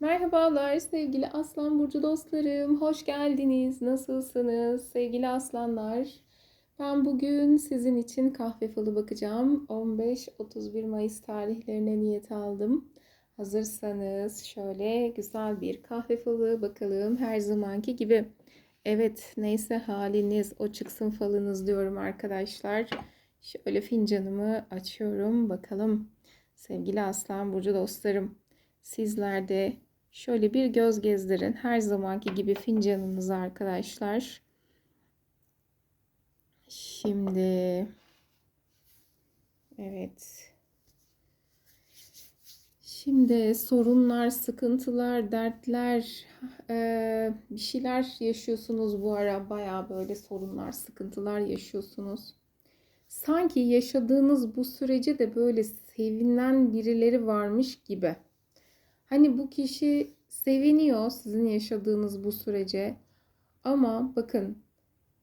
Merhabalar sevgili Aslan Burcu dostlarım. Hoş geldiniz. Nasılsınız sevgili aslanlar? Ben bugün sizin için kahve falı bakacağım. 15-31 Mayıs tarihlerine niyet aldım. Hazırsanız şöyle güzel bir kahve falı bakalım her zamanki gibi. Evet neyse haliniz o çıksın falınız diyorum arkadaşlar. Şöyle fincanımı açıyorum bakalım. Sevgili Aslan Burcu dostlarım. Sizler de şöyle bir göz gezdirin. Her zamanki gibi fincanınız arkadaşlar. Şimdi evet. Şimdi sorunlar, sıkıntılar, dertler, eee, bir şeyler yaşıyorsunuz bu ara. Baya böyle sorunlar, sıkıntılar yaşıyorsunuz. Sanki yaşadığınız bu sürece de böyle sevinen birileri varmış gibi. Hani bu kişi seviniyor sizin yaşadığınız bu sürece. Ama bakın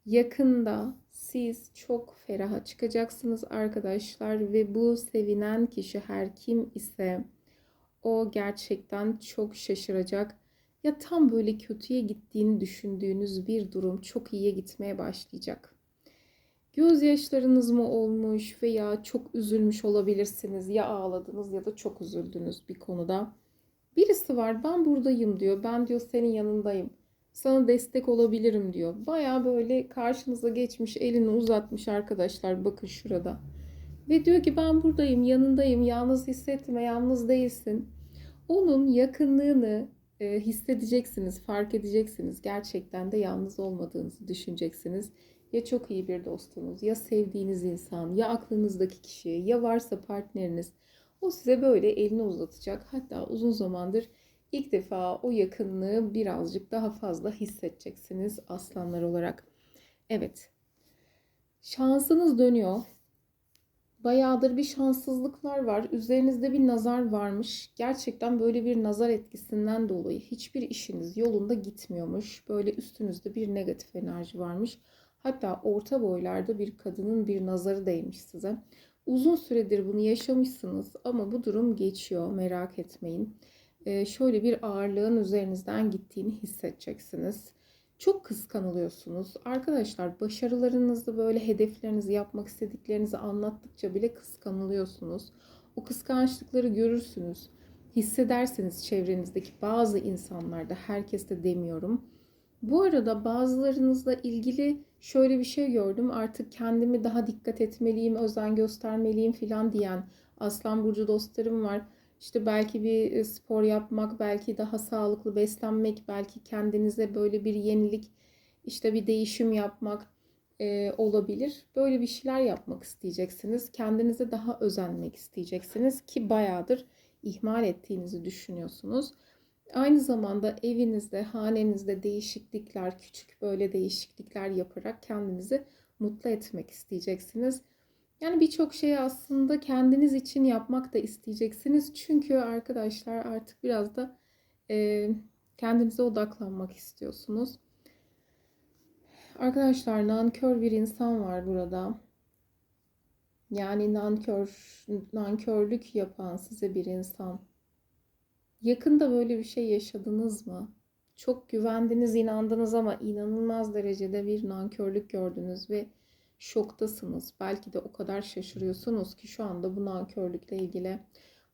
yakında siz çok feraha çıkacaksınız arkadaşlar ve bu sevinen kişi her kim ise o gerçekten çok şaşıracak. Ya tam böyle kötüye gittiğini düşündüğünüz bir durum çok iyiye gitmeye başlayacak. Gözyaşlarınız mı olmuş veya çok üzülmüş olabilirsiniz. Ya ağladınız ya da çok üzüldünüz bir konuda. Birisi var ben buradayım diyor. Ben diyor senin yanındayım. Sana destek olabilirim diyor. Baya böyle karşınıza geçmiş elini uzatmış arkadaşlar bakın şurada. Ve diyor ki ben buradayım yanındayım yalnız hissetme yalnız değilsin. Onun yakınlığını e, hissedeceksiniz fark edeceksiniz. Gerçekten de yalnız olmadığınızı düşüneceksiniz. Ya çok iyi bir dostunuz ya sevdiğiniz insan ya aklınızdaki kişi ya varsa partneriniz o size böyle elini uzatacak. Hatta uzun zamandır ilk defa o yakınlığı birazcık daha fazla hissedeceksiniz aslanlar olarak. Evet. Şansınız dönüyor. Bayağıdır bir şanssızlıklar var. Üzerinizde bir nazar varmış. Gerçekten böyle bir nazar etkisinden dolayı hiçbir işiniz yolunda gitmiyormuş. Böyle üstünüzde bir negatif enerji varmış. Hatta orta boylarda bir kadının bir nazarı değmiş size. Uzun süredir bunu yaşamışsınız ama bu durum geçiyor merak etmeyin. Ee, şöyle bir ağırlığın üzerinizden gittiğini hissedeceksiniz. Çok kıskanılıyorsunuz. Arkadaşlar başarılarınızı böyle hedeflerinizi yapmak istediklerinizi anlattıkça bile kıskanılıyorsunuz. O kıskançlıkları görürsünüz. Hissedersiniz çevrenizdeki bazı insanlarda, herkes de demiyorum. Bu arada bazılarınızla ilgili şöyle bir şey gördüm. Artık kendimi daha dikkat etmeliyim, özen göstermeliyim filan diyen Aslan Burcu dostlarım var. İşte belki bir e, spor yapmak, belki daha sağlıklı beslenmek, belki kendinize böyle bir yenilik, işte bir değişim yapmak e, olabilir. Böyle bir şeyler yapmak isteyeceksiniz. Kendinize daha özenmek isteyeceksiniz ki bayağıdır ihmal ettiğinizi düşünüyorsunuz. Aynı zamanda evinizde, hanenizde değişiklikler, küçük böyle değişiklikler yaparak kendinizi mutlu etmek isteyeceksiniz. Yani birçok şeyi aslında kendiniz için yapmak da isteyeceksiniz. Çünkü arkadaşlar artık biraz da e, kendinize odaklanmak istiyorsunuz. Arkadaşlar nankör bir insan var burada. Yani nankör, nankörlük yapan size bir insan. Yakında böyle bir şey yaşadınız mı? Çok güvendiniz, inandınız ama inanılmaz derecede bir nankörlük gördünüz ve şoktasınız. Belki de o kadar şaşırıyorsunuz ki şu anda bu nankörlükle ilgili.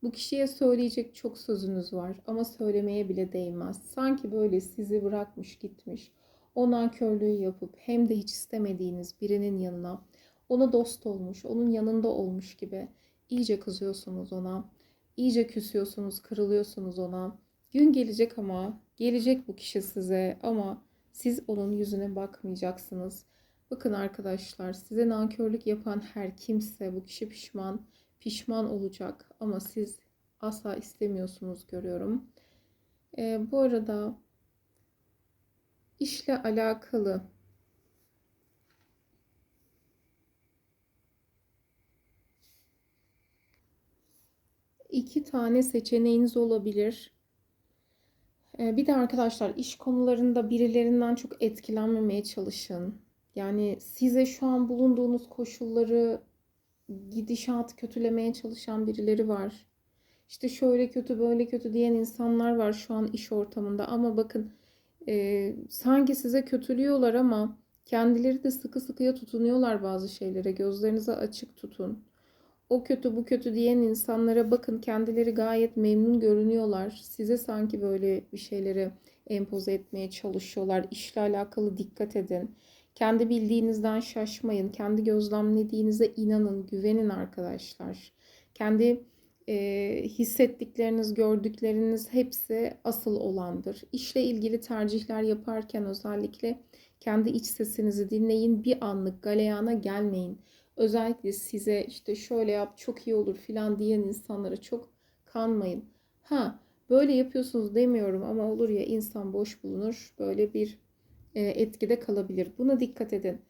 Bu kişiye söyleyecek çok sözünüz var ama söylemeye bile değmez. Sanki böyle sizi bırakmış gitmiş. O nankörlüğü yapıp hem de hiç istemediğiniz birinin yanına ona dost olmuş, onun yanında olmuş gibi iyice kızıyorsunuz ona. İyice küsüyorsunuz, kırılıyorsunuz ona. Gün gelecek ama gelecek bu kişi size ama siz onun yüzüne bakmayacaksınız. Bakın arkadaşlar size nankörlük yapan her kimse bu kişi pişman, pişman olacak ama siz asla istemiyorsunuz görüyorum. Ee, bu arada işle alakalı iki tane seçeneğiniz olabilir. Ee, bir de arkadaşlar iş konularında birilerinden çok etkilenmemeye çalışın. Yani size şu an bulunduğunuz koşulları gidişat kötülemeye çalışan birileri var. işte şöyle kötü böyle kötü diyen insanlar var şu an iş ortamında ama bakın e, sanki size kötülüyorlar ama kendileri de sıkı sıkıya tutunuyorlar bazı şeylere. Gözlerinizi açık tutun. O kötü bu kötü diyen insanlara bakın kendileri gayet memnun görünüyorlar. Size sanki böyle bir şeyleri empoze etmeye çalışıyorlar. İşle alakalı dikkat edin. Kendi bildiğinizden şaşmayın. Kendi gözlemlediğinize inanın, güvenin arkadaşlar. Kendi e, hissettikleriniz, gördükleriniz hepsi asıl olandır. İşle ilgili tercihler yaparken özellikle kendi iç sesinizi dinleyin. Bir anlık galeyana gelmeyin. Özellikle size işte şöyle yap çok iyi olur filan diyen insanlara çok kanmayın. Ha böyle yapıyorsunuz demiyorum ama olur ya insan boş bulunur. Böyle bir e, etkide kalabilir. Buna dikkat edin.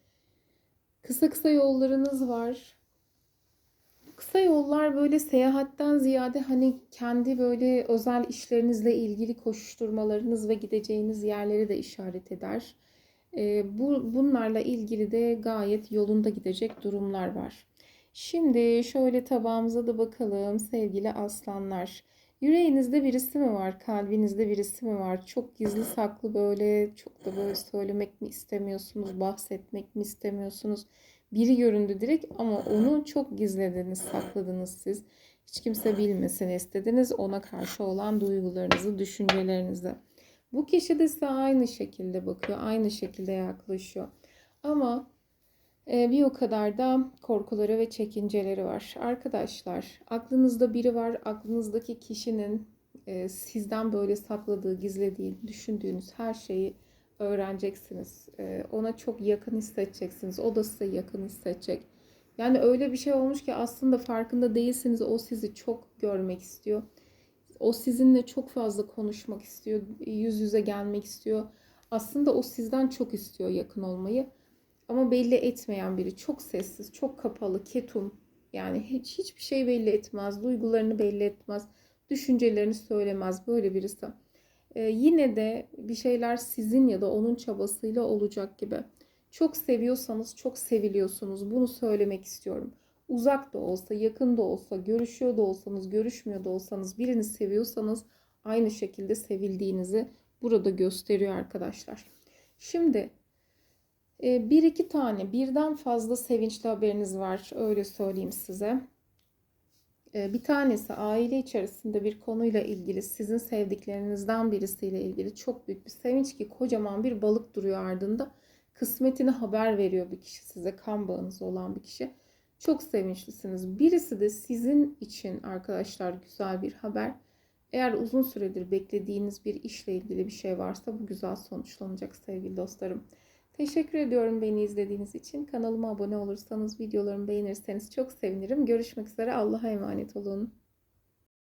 Kısa kısa yollarınız var. Kısa yollar böyle seyahatten ziyade hani kendi böyle özel işlerinizle ilgili koşuşturmalarınız ve gideceğiniz yerleri de işaret eder. Bu bunlarla ilgili de gayet yolunda gidecek durumlar var. Şimdi şöyle tabağımıza da bakalım sevgili aslanlar. Yüreğinizde birisi mi var? Kalbinizde birisi mi var? Çok gizli saklı böyle çok da böyle söylemek mi istemiyorsunuz? Bahsetmek mi istemiyorsunuz? Biri göründü direkt ama onu çok gizlediniz, sakladınız siz. Hiç kimse bilmesin istediniz ona karşı olan duygularınızı, düşüncelerinizi. Bu kişi de size aynı şekilde bakıyor, aynı şekilde yaklaşıyor. Ama e, bir o kadar da korkuları ve çekinceleri var. Arkadaşlar, aklınızda biri var. Aklınızdaki kişinin e, sizden böyle sakladığı, gizlediği, düşündüğünüz her şeyi öğreneceksiniz. E, ona çok yakın hissedeceksiniz. O da size yakın hissedecek. Yani öyle bir şey olmuş ki aslında farkında değilsiniz. O sizi çok görmek istiyor. O sizinle çok fazla konuşmak istiyor. Yüz yüze gelmek istiyor. Aslında o sizden çok istiyor yakın olmayı. Ama belli etmeyen biri. Çok sessiz, çok kapalı, ketum. Yani hiç hiçbir şey belli etmez. Duygularını belli etmez. Düşüncelerini söylemez. Böyle birisi. Ee, yine de bir şeyler sizin ya da onun çabasıyla olacak gibi. Çok seviyorsanız çok seviliyorsunuz. Bunu söylemek istiyorum. Uzak da olsa, yakın da olsa, görüşüyor da olsanız, görüşmüyor da olsanız, birini seviyorsanız aynı şekilde sevildiğinizi burada gösteriyor arkadaşlar. Şimdi e, bir iki tane birden fazla sevinçli haberiniz var. Öyle söyleyeyim size. E, bir tanesi aile içerisinde bir konuyla ilgili sizin sevdiklerinizden birisiyle ilgili çok büyük bir sevinç ki kocaman bir balık duruyor ardında. Kısmetini haber veriyor bir kişi size kan bağınız olan bir kişi. Çok sevinçlisiniz. Birisi de sizin için arkadaşlar güzel bir haber. Eğer uzun süredir beklediğiniz bir işle ilgili bir şey varsa bu güzel sonuçlanacak sevgili dostlarım. Teşekkür ediyorum beni izlediğiniz için. Kanalıma abone olursanız, videolarımı beğenirseniz çok sevinirim. Görüşmek üzere. Allah'a emanet olun.